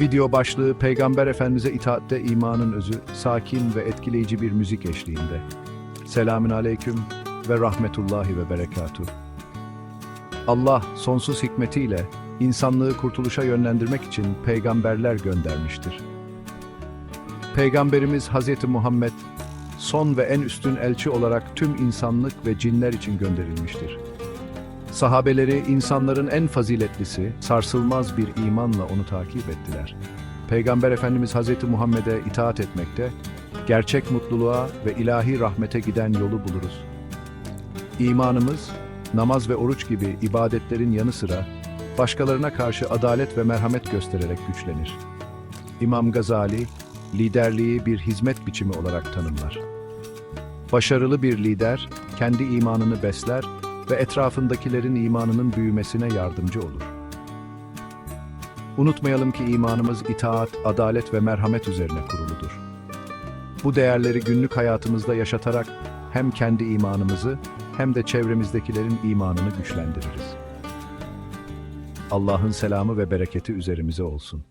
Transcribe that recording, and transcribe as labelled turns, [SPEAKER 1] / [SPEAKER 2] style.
[SPEAKER 1] Video başlığı Peygamber Efendimiz'e itaatte imanın özü, sakin ve etkileyici bir müzik eşliğinde. Selamün aleyküm ve rahmetullahi ve berekatuh. Allah sonsuz hikmetiyle insanlığı kurtuluşa yönlendirmek için peygamberler göndermiştir. Peygamberimiz Hz. Muhammed, son ve en üstün elçi olarak tüm insanlık ve cinler için gönderilmiştir. Sahabeleri insanların en faziletlisi, sarsılmaz bir imanla onu takip ettiler. Peygamber Efendimiz Hz. Muhammed'e itaat etmekte, gerçek mutluluğa ve ilahi rahmete giden yolu buluruz. İmanımız, namaz ve oruç gibi ibadetlerin yanı sıra, başkalarına karşı adalet ve merhamet göstererek güçlenir. İmam Gazali, liderliği bir hizmet biçimi olarak tanımlar. Başarılı bir lider, kendi imanını besler ve etrafındakilerin imanının büyümesine yardımcı olur. Unutmayalım ki imanımız itaat, adalet ve merhamet üzerine kuruludur. Bu değerleri günlük hayatımızda yaşatarak hem kendi imanımızı hem de çevremizdekilerin imanını güçlendiririz. Allah'ın selamı ve bereketi üzerimize olsun.